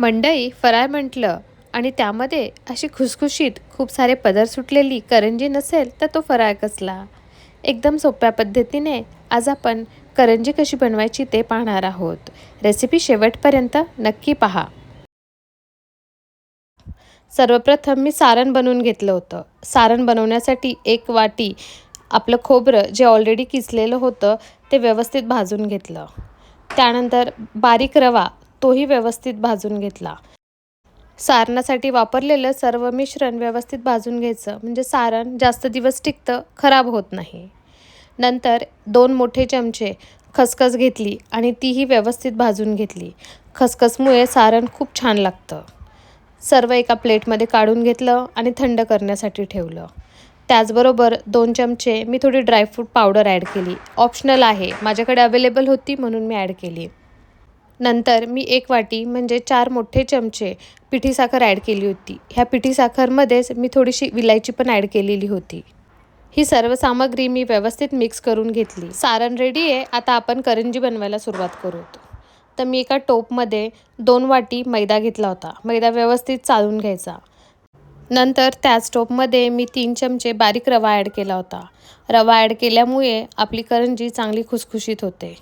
मंडई फराळ म्हटलं आणि त्यामध्ये अशी खुसखुशीत खूप सारे पदर सुटलेली करंजी नसेल तर तो फराळ कसला? एकदम सोप्या पद्धतीने आज आपण करंजी कशी बनवायची ते पाहणार आहोत. रेसिपी शेवटपर्यंत नक्की पहा. सर्वप्रथम मी सारण बनवून घेतलं होतं. सारण बनवण्यासाठी एक वाटी आपलं खोबरं जे ऑलरेडी किसलेलं होतं ते व्यवस्थित भाजून घेतलं. त्यानंतर बारीक रवा तोही व्यवस्थित भाजून घेतला. सारणासाठी वापरलेलं सर्व मिश्रण व्यवस्थित भाजून घ्यायचं. म्हणजे सारण जास्त दिवस टिकतं खराब होत नाही. नंतर दोन मोठे चमचे खसखस घेतली आणि तीही व्यवस्थित भाजून घेतली. खसखसमुळे सारण खूप छान लागतं. सर्व एका प्लेटमध्ये काढून घेतलं आणि थंड करण्यासाठी ठेवलं. त्याचबरोबर दोन चमचे मी थोडी ड्रायफ्रूट पावडर ॲड केली. ऑप्शनल आहे. माझ्याकडे अवेलेबल होती म्हणून मी ॲड केली. नंतर मी एक वाटी म्हणजे चार मोठे चमचे पिठी साखर ॲड केली होती. ह्या पिठी साखरमध्येच मी थोडीशी विलायची पण ॲड केलेली होती. ही सर्व सामग्री मी व्यवस्थित मिक्स करून घेतली. सारण रेडी आहे. आता आपण करंजी बनवायला सुरुवात करू. तर मी एका टोपमध्ये दोन वाटी मैदा घेतला होता. मैदा व्यवस्थित चालून घ्यायचा. नंतर त्याच टोपमध्ये मी तीन चमचे बारीक रवा ॲड केला होता. रवा ॲड केल्यामुळे आपली करंजी चांगली खुसखुशीत होते.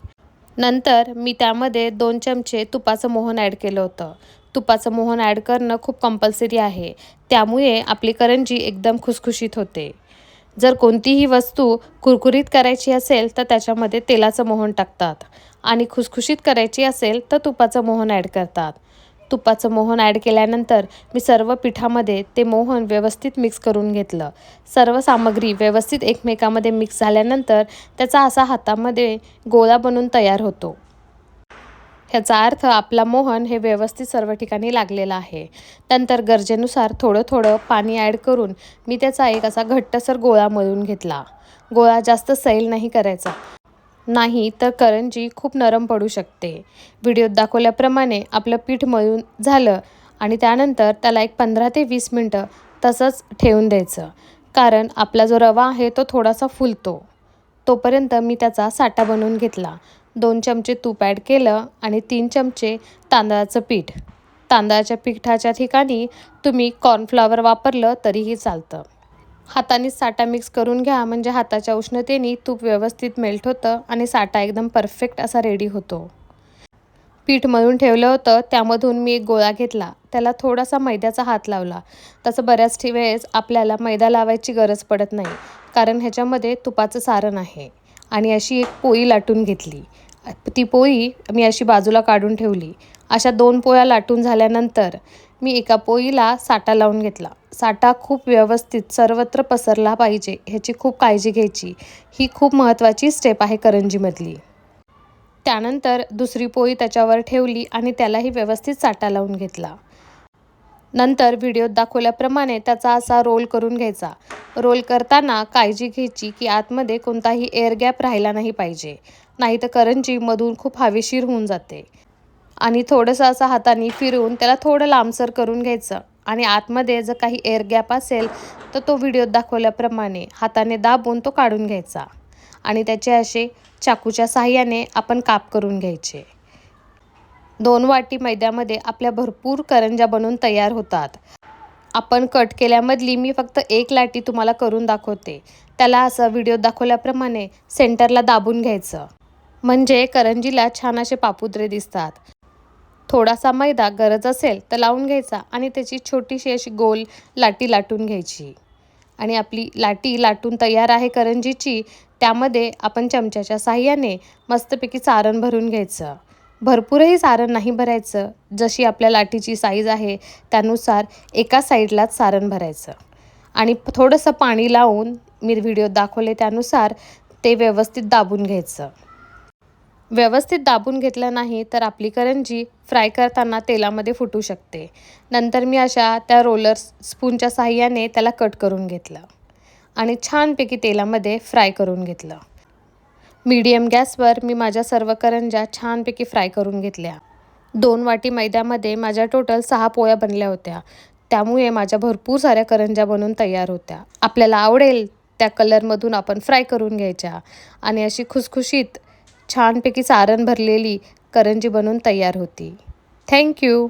नंतर मी त्यामध्ये दोन चमचे तुपाचं मोहन ॲड केलं होतं. तुपाचं मोहन ॲड करणं खूप कंपल्सरी आहे. त्यामुळे आपली करंजी एकदम खुसखुशीत होते. जर कोणतीही वस्तू कुरकुरीत करायची असेल तर त्याच्यामध्ये तेलाचं मोहन टाकतात. आणि खुसखुशीत करायची असेल तर तुपाचं मोहन ॲड करतात. तुपाचं मोहन ॲड केल्यानंतर मी सर्व पिठामध्ये ते मोहन व्यवस्थित मिक्स करून घेतलं. सर्व सामग्री व्यवस्थित एकमेकामध्ये मिक्स झाल्यानंतर त्याचा असा हातामध्ये गोळा बनून तयार होतो. ह्याचा अर्थ आपला मोहन हे व्यवस्थित सर्व ठिकाणी लागलेला आहे. नंतर गरजेनुसार थोडं थोडं पाणी ॲड करून मी त्याचा एक असा घट्टसर गोळा मळून घेतला. गोळा जास्त सैल नाही करायचा. नाही तर करंजी खूप नरम पडू शकते. व्हिडिओत दाखवल्याप्रमाणे आपलं पीठ मळून झालं आणि त्यानंतर त्याला एक पंधरा ते वीस मिनटं तसंच ठेवून द्यायचं. कारण आपला जो रवा आहे तो थोडासा फुलतो. तोपर्यंत मी त्याचा साठा बनवून घेतला. दोन चमचे तूप ॲड केलं आणि तीन चमचे तांदळाचं पीठ. तांदळाच्या पिठाच्या ठिकाणी तुम्ही कॉर्नफ्लॉवर वापरलं तरीही चालतं. हाताने साठा मिक्स करून घ्या. म्हणजे हाताच्या उष्णतेने तूप व्यवस्थित मेल्ट होतं आणि साठा एकदम परफेक्ट असा रेडी होतो. पीठ मळून ठेवलं होतं. त्यामधून मी एक गोळा घेतला. त्याला थोडासा मैद्याचा हात लावला. तसं बऱ्याच वेळेस आपल्याला मैदा लावायची गरज पडत नाही. कारण ह्याच्यामध्ये तुपाचं सारण आहे. आणि अशी एक पोळी लाटून घेतली. ती पोळी मी अशी बाजूला काढून ठेवली. अशा दोन पोळ्या लाटून झाल्यानंतर मी एका पोळीला साठा लावून घेतला. साठा खूप व्यवस्थित सर्वत्र पसरला पाहिजे ह्याची खूप काळजी घ्यायची. ही खूप महत्त्वाची स्टेप आहे करंजीमधली. त्यानंतर दुसरी पोळी त्याच्यावर ठेवली आणि त्यालाही व्यवस्थित साठा लावून घेतला. नंतर व्हिडिओत दाखवल्याप्रमाणे त्याचा असा रोल करून घ्यायचा. रोल करताना काळजी घ्यायची की आतमध्ये कोणताही एअर गॅप राहिला नाही पाहिजे. नाही तर करंजी मधून खूप हवेशीर होऊन जाते. आणि थोडंसं असं हाताने फिरवून त्याला थोडं लांबसर करून घ्यायचं. आणि आतमध्ये जर काही एअर गॅप असेल तर तो व्हिडिओत दाखवल्याप्रमाणे हाताने दाबून तो काढून घ्यायचा. आणि त्याचे असे चाकूच्या सहाय्याने आपण काप करून घ्यायचे. दोन वाटी मैद्यामध्ये आपल्या भरपूर करंजा बनवून तयार होतात. आपण कट केल्यामधली मी फक्त एक लाटी तुम्हाला करून दाखवते. त्याला असं व्हिडिओ दाखवल्याप्रमाणे सेंटरला दाबून घ्यायचं. म्हणजे करंजीला छान असे पापुद्रे दिसतात. थोडासा मैदा गरज असेल तर लावून घ्यायचा आणि त्याची छोटीशी अशी गोल लाटी लाटून घ्यायची. आणि आपली लाटी लाटून तयार आहे करंजीची त्यामध्ये आपण चमच्याच्या साह्याने मस्तपैकी सारण भरून घ्यायचं. भरपूरही सारण नाही भरायचं. जशी आपल्या लाटीची साईज आहे त्यानुसार एका साईडलाच सारण भरायचं. आणि थोडंसं पाणी लावून मी व्हिडिओत दाखवले त्यानुसार ते व्यवस्थित दाबून घ्यायचं. व्यवस्थित दाबून घेतलं नाही तर आपली करंजी फ्राय करताना तेलामध्ये फुटू शकते. नंतर मी अशा त्या रोलर स्पूनच्या साह्याने त्याला कट करून घेतलं आणि छानपैकी तेलामध्ये फ्राय करून घेतलं. मीडियम गॅसवर मी माझ्या सर्व करंज्या छानपैकी फ्राय करून घेतल्या. दोन वाटी मैद्यामध्ये माझ्या टोटल सहा पोळ्या बनल्या होत्या. त्यामुळे माझ्या भरपूर साऱ्या करंज्या बनून तयार होत्या. आपल्याला आवडेल त्या कलरमधून आपण फ्राय करून घ्यायच्या आणि अशी खुसखुशीत छानपैकी सारण भरलेली करंजी बनवून तयार होती. थँक्यू